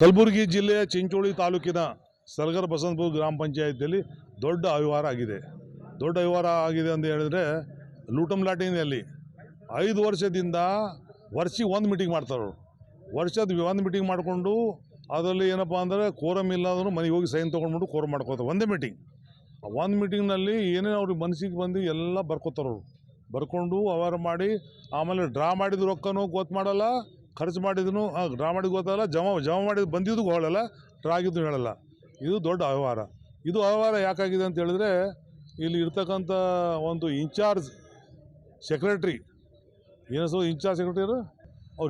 ಕಲಬುರಗಿ ಜಿಲ್ಲೆಯ ಚಿಂಚೋಳಿ ತಾಲೂಕಿನ ಸರ್ಗರ್ ಬಸಂತಪುರ ಗ್ರಾಮ ಪಂಚಾಯಿತಿಯಲ್ಲಿ ದೊಡ್ಡ ಅವ್ಯವಹಾರ ಆಗಿದೆ. ದೊಡ್ಡ ಅವ್ಯವಹಾರ ಆಗಿದೆ ಅಂತ ಹೇಳಿದ್ರೆ ಲೂಟಮ್ ಲಾಟಿನಲ್ಲಿ ಐದು ವರ್ಷದಿಂದ ವರ್ಷಿಗೆ ಒಂದು ಮೀಟಿಂಗ್ ಮಾಡ್ತಾರೆ. ವರ್ಷದ ಒಂದು ಮೀಟಿಂಗ್ ಮಾಡಿಕೊಂಡು ಅದರಲ್ಲಿ ಏನಪ್ಪ ಅಂದರೆ ಕೋರಮ್ ಇಲ್ಲಾಂದ್ರೂ ಮನೆಗೆ ಹೋಗಿ ಸೈನ್ ತೊಗೊಂಡ್ಬಿಟ್ಟು ಕೋರಮ್ ಮಾಡ್ಕೋತಾರೆ ಒಂದೇ ಮೀಟಿಂಗ್ ಆ ಒಂದು ಮೀಟಿಂಗ್ನಲ್ಲಿ ಏನೇನು ಅವ್ರಿಗೆ ಮನಸ್ಸಿಗೆ ಬಂದು ಎಲ್ಲ ಬರ್ಕೋತಾರವ್ರು ಬರ್ಕೊಂಡು ಅವ್ಯವಹಾರ ಮಾಡಿ, ಆಮೇಲೆ ಡ್ರಾ ಮಾಡಿದ ರೊಕ್ಕನೂ ಗೊತ್ತು ಮಾಡಲ್ಲ. ಖರ್ಚು ಮಾಡಿದ್ನು ಡ್ರಾ ಮಾಡಿದ್ ಗೊತ್ತಲ್ಲ ಜಮಾ ಜಮಾ ಮಾಡಿದ ಬಂದಿದ್ದು ಹೇಳಲ್ಲ ಡ್ರಾ ಆಗಿದ್ದು ಹೇಳಲ್ಲ. ಇದು ದೊಡ್ಡ ಅವ್ಯವಹಾರ ಇದು ಅವ್ಯವಹಾರ ಯಾಕಾಗಿದೆ ಅಂತ ಹೇಳಿದ್ರೆ, ಇಲ್ಲಿ ಇರ್ತಕ್ಕಂಥ ಒಂದು ಇನ್ಚಾರ್ಜ್ ಸೆಕ್ರೆಟ್ರಿ ಏನಿಸೋ ಇನ್ಚಾರ್ಜ್ ಸೆಕ್ರೆಟರಿ ಅವ್ರು?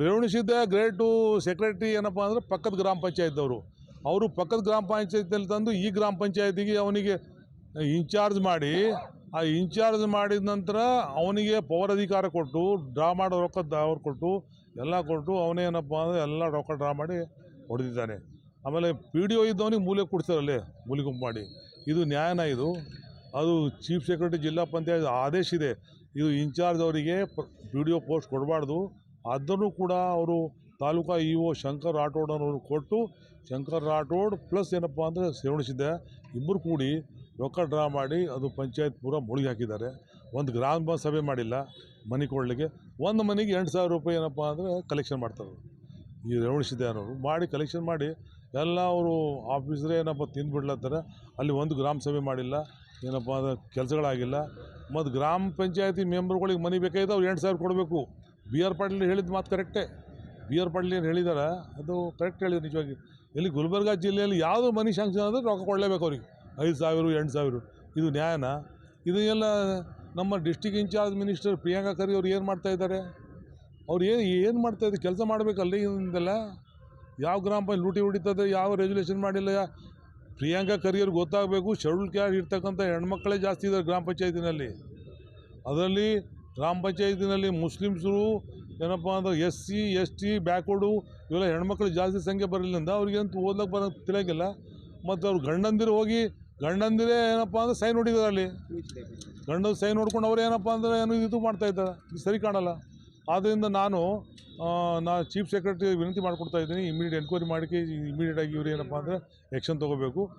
ರೇವಣಿಸಿದ್ದ ಗ್ರೇಟು ಸೆಕ್ರೆಟ್ರಿ ಏನಪ್ಪ ಅಂದರೆ ಪಕ್ಕದ ಗ್ರಾಮ ಪಂಚಾಯತ್ದವರು. ಅವರು ಪಕ್ಕದ ಗ್ರಾಮ ಪಂಚಾಯತ್ನಲ್ಲಿ ತಂದು ಈ ಗ್ರಾಮ ಪಂಚಾಯತಿಗೆ ಅವನಿಗೆ ಇನ್ಚಾರ್ಜ್ ಮಾಡಿ, ಆ ಇನ್ಚಾರ್ಜ್ ಮಾಡಿದ ನಂತರ ಅವನಿಗೆ ಪವರ್ ಅಧಿಕಾರ ಕೊಟ್ಟು, ಡ್ರಾ ಮಾಡೋ ರೊಕ್ಕ ಅವ್ರು ಕೊಟ್ಟು ಎಲ್ಲ ಕೊಟ್ಟು ಅವನೇನಪ್ಪ ಅಂದರೆ ಎಲ್ಲ ರೊಕ್ಕ ಡ್ರಾ ಮಾಡಿ ಹೊಡೆದಿದ್ದಾನೆ. ಆಮೇಲೆ ಪಿ ಡಿ ಒ ಇದ್ದವನಿಗೆ ಮೂಲೆ ಕೊಡ್ತಾರಲ್ಲಿ ಮೂಲೆ ಗುಂಪು ಮಾಡಿ. ಇದು ನ್ಯಾಯನ ಇದು. ಅದು ಚೀಫ್ ಸೆಕ್ರೆಟರಿ ಜಿಲ್ಲಾ ಪಂಚಾಯತ್ ಆದೇಶ ಇದೆ. ಇದು ಇನ್ಚಾರ್ಜ್ ಅವರಿಗೆ ಪಿ ಡಿ ಒ ಪೋಸ್ಟ್ ಕೊಡಬಾರ್ದು. ಅದನ್ನು ಕೂಡ ಅವರು ತಾಲೂಕಾ ಇ ಒ ಶಂಕರ್ ರಾಠೋಡ್ ಅವರು ಕೊಟ್ಟು, ಶಂಕರ್ ರಾಠೋಡ್ ಪ್ಲಸ್ ಏನಪ್ಪ ಅಂದರೆ ಸೇವಣಿಸಿದ್ದೆ ಇಬ್ಬರು ಕೂಡಿ ರೊಕ್ಕ ಡ್ರಾ ಮಾಡಿ ಅದು ಪಂಚಾಯತ್ ಪೂರ ಮುಳುಗಿ ಹಾಕಿದ್ದಾರೆ. ಒಂದು ಗ್ರಾಮ ಸಭೆ ಮಾಡಿಲ್ಲ, ಮನೆ ಕೊಡಲಿಕ್ಕೆ. ಒಂದು ಮನೆಗೆ ಎಂಟು ಸಾವಿರ ರೂಪಾಯಿ ಏನಪ್ಪ ಅಂದರೆ ಕಲೆಕ್ಷನ್ ಮಾಡ್ತಾರೆ ಈ ರೇವಣಿಸಿದ್ದೆ ಅನ್ನೋರು. ಮಾಡಿ ಕಲೆಕ್ಷನ್ ಮಾಡಿ, ಎಲ್ಲ ಅವರು ಆಫೀಸರೇ ಏನಪ್ಪ ತಿಂದುಬಿಡ್ಲತ್ತಾರೆ ಅಲ್ಲಿ ಒಂದು ಗ್ರಾಮ ಸಭೆ ಮಾಡಿಲ್ಲ, ಏನಪ್ಪ ಅಂದರೆ ಕೆಲಸಗಳಾಗಿಲ್ಲ. ಮತ್ತು ಗ್ರಾಮ ಪಂಚಾಯತಿ ಮೆಂಬರ್ಗಳಿಗೆ ಮನೆ ಬೇಕಾಗಿದೆ ಅವ್ರು ಎಂಟು ಸಾವಿರ ಕೊಡಬೇಕು. ಬಿ ಆರ್ ಪಾಟೀಲ್ ಹೇಳಿದ ಮಾತು ಕರೆಕ್ಟೇ. ಬಿ ಆರ್ ಪಾಟೀಲ್ ಏನು ಹೇಳಿದಾರೆ, ಅದು ಕರೆಕ್ಟ್ ಹೇಳಿದ್ರು ನಿಜವಾಗಿ. ಇಲ್ಲಿ ಗುಲ್ಬರ್ಗ ಜಿಲ್ಲೆಯಲ್ಲಿ ಯಾವುದೋ ಮನಿ ಶಾಂಕ್ಷನ್ ಅಂದರೆ ರೊಕ್ಕ ಕೊಡಲೇಬೇಕು ಅವ್ರಿಗೆ. ಐದು ಸಾವಿರ, ಎಂಟು ಸಾವಿರ. ಇದು ನ್ಯಾಯನ? ಇದು ಎಲ್ಲ ನಮ್ಮ district incharge minister Priyanka Kharge ಅವ್ರು ಏನು ಮಾಡ್ತಾ ಇದ್ದಾರೆ? ಅವ್ರು ಏನು ಏನು ಮಾಡ್ತಾ ಇದ್ದಾರೆ? ಕೆಲಸ ಮಾಡಬೇಕಲ್ಲ ಇದೆಲ್ಲ ಯಾವ ಗ್ರಾಮ ಪಂಚಾಯತ್ ಲೂಟಿ ಹೊಡಿತದೆ? ಯಾವ ರೆಜುಲೇಷನ್ ಮಾಡಿಲ್ಲ? ಪ್ರಿಯಾಂಕಾ ಖರ್ಗೆಯವ್ರಿಗೆ ಗೊತ್ತಾಗಬೇಕು, ಶೆಡ್ಯೂಲ್ ಕ್ಯಾಸ್ಟ್ ಇರ್ತಕ್ಕಂಥ ಹೆಣ್ಮಕ್ಳೇ ಜಾಸ್ತಿ ಇದ್ದಾರೆ ಗ್ರಾಮ ಪಂಚಾಯತಿನಲ್ಲಿ. ಅದರಲ್ಲಿ ಗ್ರಾಮ ಪಂಚಾಯತಿನಲ್ಲಿ ಮುಸ್ಲಿಮ್ಸರು, ಏನಪ್ಪ ಅಂದ್ರೆ S C, S T, backward ಇವೆಲ್ಲ ಹೆಣ್ಮಕ್ಳು ಜಾಸ್ತಿ ಸಂಖ್ಯೆ ಬರಲಿಲ್ಲ ಅವ್ರಿಗಂತೂ ಓದ್ಲಕ್ಕೆ ಬರೋ ತಿಳಿಯಂಗಿಲ್ಲ. ಮತ್ತು ಅವ್ರು ಗಂಡಂದಿರು ಹೋಗಿ ಗಂಡಂದಿರೇ ಏನಪ್ಪ ಅಂದ್ರೆ ಸೈನ್ ಹೊಡಿತಾರೆ ಅಲ್ಲಿ. ಗಂಡನ ಸೈನ್ ಹೊಡ್ಕೊಂಡು ಅವ್ರು ಏನಪ್ಪ ಅಂದರೆ ಏನು ಇದು ಮಾಡ್ತಾ ಇದ್ದಾರೆ. ಇದು ಸರಿ ಕಾಣಲ್ಲ. ಆದ್ದರಿಂದ ನಾನು ನಾ ಚೀಫ್ ಸೆಕ್ರೆಟರಿ ವಿನಂತಿ ಮಾಡ್ಕೊಡ್ತಾ ಇದ್ದೀನಿ. ಇಮಿಡಿಯೇಟ್ ಎನ್ಕ್ವೈರಿ ಮಾಡಿ ಇಮಿಡಿಯೇಟಾಗಿ ಇವ್ರು ಏನಪ್ಪ ಅಂದರೆ ಆ್ಯಕ್ಷನ್ ತೊಗೋಬೇಕು.